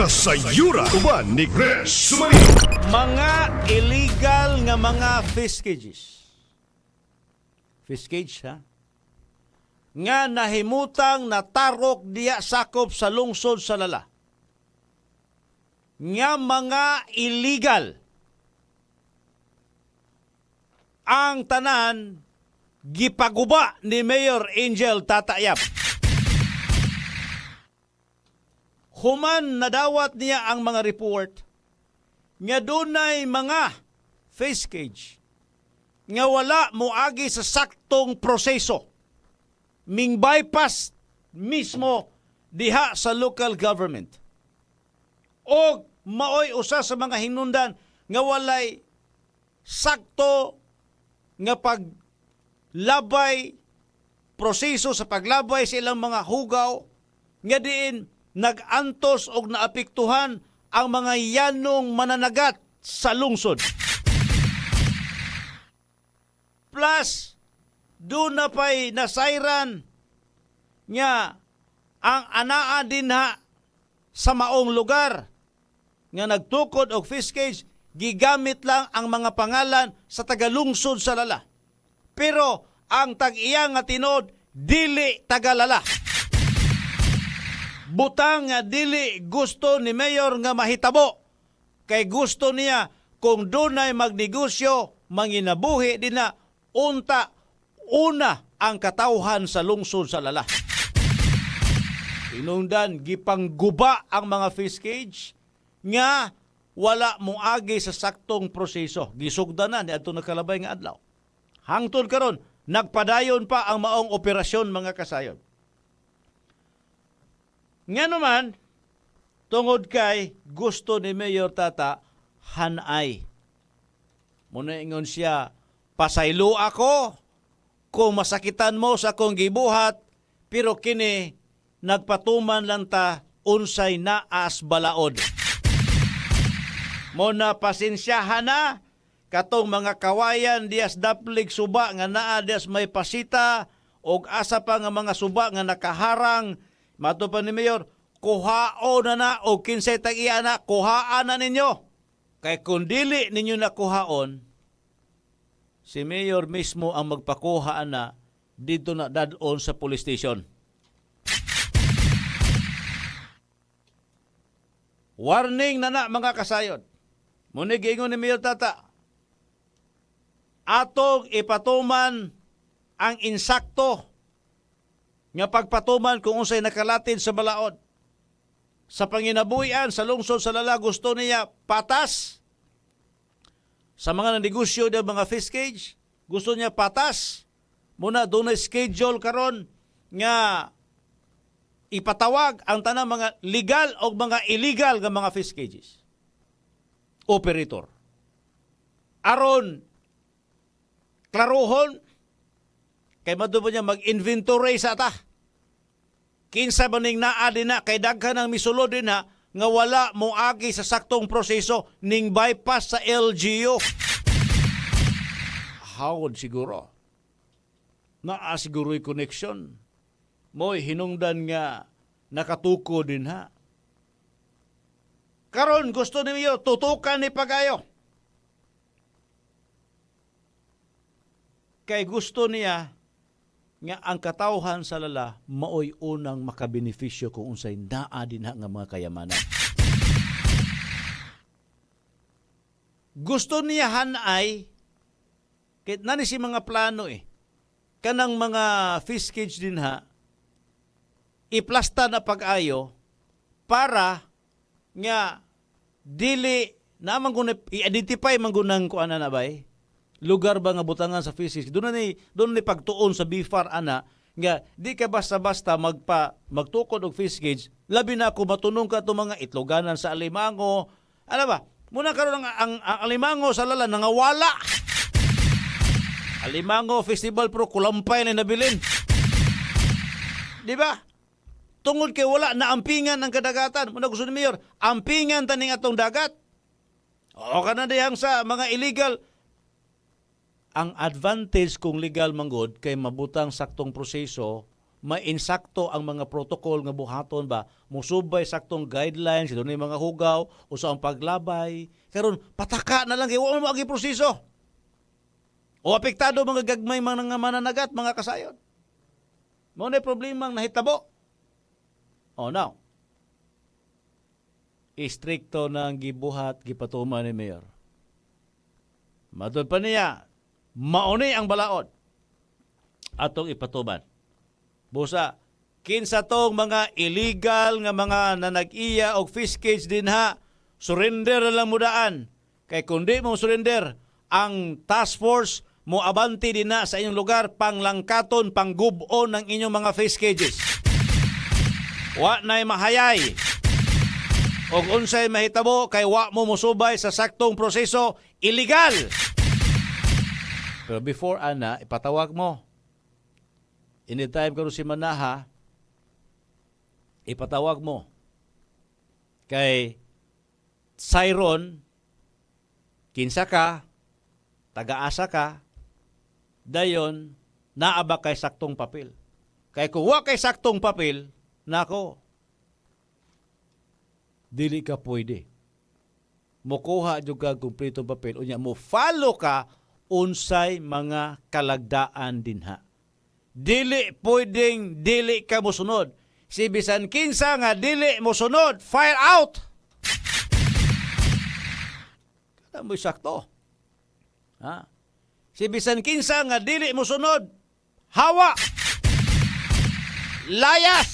Kasayura uban ni Chris Sumanito. Mga illegal nga mga fish cages. Fish cage, ha? Nga nahimutang natarok diya sakop sa lungsod sa lala. Nga mga illegal. Ang tanan gipaguba ni Mayor Angel Tatayap. Human nadawat niya ang mga report. Nga dunay mga face cage. Nga wala moagi sa saktong proseso. Ming bypass mismo diha sa local government. O maoy usa sa mga hinundan nga walay sakto nga paglabay proseso sa paglabay sa ilang mga hugaw nga diin nagantos og naapektuhan ang mga yanong mananagat sa lungsod. Plus, doon na pa'y nasayran nga ang anaa din ha sa maong lugar nga nagtukod og fish cage gigamit lang ang mga pangalan sa tagalungsod sa lala. Pero ang tag-iya nga tinod dili tagalala. Butang nga dili gusto ni Mayor nga mahitabo. Kay gusto niya kung dunay magnegosyo, manginabuhi din na unta una ang katawhan sa lungsod sa lala. Inungdan gipangguba ang mga fish cage nga wala moagi sa saktong proseso. Gisugdan na ni adto nakalabay nga adlaw. Hangtod karon nagpadayon pa ang maong operasyon mga kasayon. Nga naman, tungod kay gusto ni Mayor Tata, hanay. Muna ingon siya, pasaylo ako kung masakitan mo sa akong gibuhat, pero kini nagpatuman lang ta unsay naas balaod. Muna pasensyahan na, katong mga kawayan dias daplig suba nga naa dias may pasita, og asa pa nga mga suba nga nakaharang Mato pa ni Mayor, kuhao na na o kinsay tag-iya na, kuhaan na ninyo. Kay kung dili ninyo na kuhaon, si Mayor mismo ang magpakuhaan na dito na dadon sa police station. Warning na na mga kasayod. Munig ingon ni Mayor Tata, atong ipatuman ang insakto nga pagpatuman kung unsay nakalatid sa balaod. Sa panginabuhian sa lungsod sa lala gusto niya patas. Sa mga negosyo ng mga fish cage, gusto niya patas. Muna na schedule karon nga ipatawag ang tanang mga legal o mga illegal nga mga fish cages. Operator. Aron klaruhon kay mado niya mag-inventory sa ta. Kinsa ba ning naa na kay daghan ang misulod din ha nga wala mo agi sa saktong proseso ning bypass sa LGU. Hawod siguro. Naa siguro connection. Mo'y hinungdan nga nakatuko din ha. Karon gusto niyo tutukan ni pagayo. Kay gusto niya nga ang katawhan sa lala maoy unang makabenepisyo kung unsay naa din nga mga kayamanan. Gusto niya hanay kit nani si mga plano eh. Kanang mga fish cage din ha iplasta na pag-ayo para nga dili naman kung i-identify man gunang kuana na bay lugar ba nga butangan sa cage doon ni doon ni pagtuon sa BFAR ana nga di ka basta-basta magpa magtukod og fish cage labi na kung matunong ka to mga itloganan sa alimango. Ano ba? Muna karon ang, ang, ang alimango sa lala nangawala. Alimango festival pro kulampay na nabilin. Di ba? Tungod kay wala naampingan ang kadagatan. Muna gusto ni Mayor ampingan taning atong dagat. O kana diyang sa mga illegal ang advantage kung legal manggod kay mabutang saktong proseso mainsakto ang mga protocol nga buhaton ba? Musubay saktong guidelines yung mga hugaw usa ang paglabay. Karon pataka na lang kay wa mo agi proseso. O apektado mga gagmay mga mananagat mga kasayon. Mo na problema ang nahitabo. Oh now istrikto na ang gibuhat gipatuman ni mayor. Matod pa niya, mauni ang balaod atong ipatuban. Busa, kinsa tong mga illegal nga mga nanag-iya og fiskage din ha, surrender lang mudaan. Kay kundi mo surrender, ang task force mo abanti din na sa inyong lugar panglangkaton, panggubon ng inyong mga fish cages. Wa na'y mahayay. Og unsay mahitabo kay wa mo musubay sa saktong proseso illegal. Pero before ana ipatawag mo. Anytime karon si Manaha ipatawag mo. Kay Siron kinsa ka? Taga-asa ka? Dayon naa ba kay saktong papel? Kay kung wa kay saktong papel nako. Dili ka pwede. Mokuha jud ka papel. Unya mo follow ka unsay mga kalagdaan dinha. Dili pwedeng dili ka mosunod. Si bisan kinsa nga dili mosunod, fire out. Kada mo sakto. Ha? Si bisan kinsa nga dili mosunod, hawa. Layas.